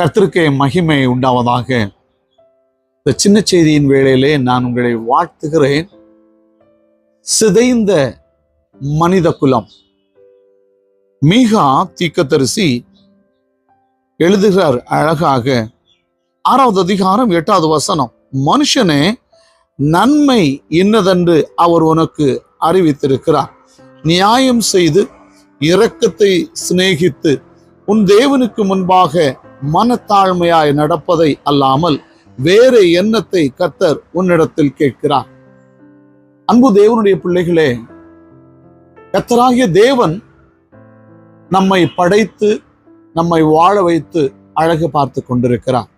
கர்த்தருக்கே மகிமை உண்டாவதாக. இந்த சின்ன செய்தியின் வேளையிலே நான் உங்களை வாழ்த்துகிறேன். சிதைந்த மனித குலம். மீகா தீக்கத்தரிசி எழுதுகிறார் அழகாக. ஆறாவது அதிகாரம் எட்டாவது வசனம் மனுஷனே நன்மை இன்னதென்று அவர் உனக்கு அறிவித்திருக்கிறார். நியாயம் செய்து இரக்கத்தை சிநேகித்து உன் தேவனுக்கு முன்பாக மனத்தாழ்மையாய் நடப்பதை அல்லாமல் வேறு எண்ணத்தை கர்த்தர் உன்னிடத்தில் கேட்கிறார். அன்பு தேவனுடைய பிள்ளைகளே கர்த்தராகிய தேவன் நம்மை படைத்து நம்மை வாழ வைத்து அழகு பார்த்து கொண்டிருக்கிறார்.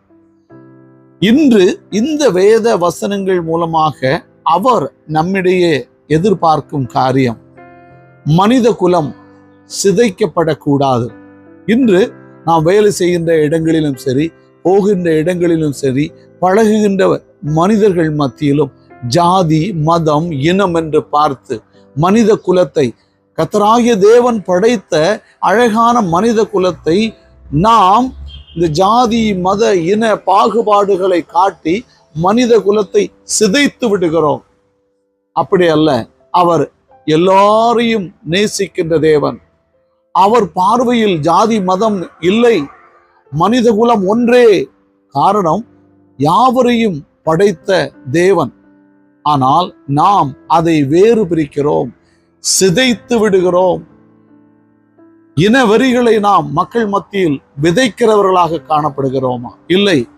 இன்று இந்த வேத வசனங்கள் மூலமாக அவர் நம்மிடையே எதிர்பார்க்கும் காரியம் மனித குலம் சிதைக்கப்படக்கூடாது. இன்று நாம் வேலை செய்கின்ற இடங்களிலும் சரி போகின்ற இடங்களிலும் சரி பழகுகின்ற மனிதர்கள் மத்தியிலும் ஜாதி மதம் இனம் என்று பார்த்து மனித குலத்தை கத்தராகிய தேவன் படைத்த அழகான மனித குலத்தை நாம் இந்த ஜாதி மத இன பாகுபாடுகளை காட்டி மனித குலத்தை சிதைத்து விடுகிறோம். அப்படி அல்ல அவர் எல்லாரையும் நேசிக்கின்ற தேவன். அவர் பார்வையில் ஜாதி மதம் இல்லை. மனித குலம் ஒன்றே காரணம் யாவரையும் படைத்த தேவன். ஆனால் நாம் அதை வேறு பிரிக்கிறோம் சிதைத்து விடுகிறோம். இன வரிகளை நாம் மக்கள் மத்தியில் விதைக்கிறவர்களாக காணப்படுகிறோமா? இல்லை.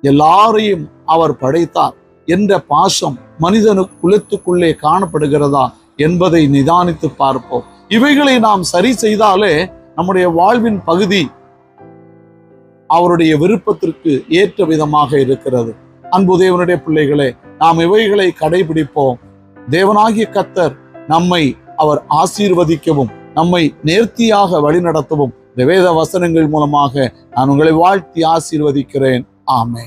எல்லாரையும் அவர் படைத்தார் என்ற பாசம் மனிதனு குலத்துக்குள்ளே காணப்படுகிறதா என்பதை நிதானித்து பார்ப்போம். இவைகளை நாம் சரி செய்தாலே நம்முடைய வாழ்வின் பகுதி அவருடைய விருப்பத்திற்கு ஏற்ற விதமாக இருக்கிறது. அன்பு தேவனுடைய பிள்ளைகளே நாம் இவைகளை கடைபிடிப்போம். தேவனாகிய கத்தர் நம்மை அவர் ஆசீர்வதிக்கவும் நம்மை நேர்த்தியாக வழிநடத்தவும் இந்த வேத வசனங்கள் மூலமாக நான் உங்களை வாழ்த்தி ஆசீர்வதிக்கிறேன். ஆமே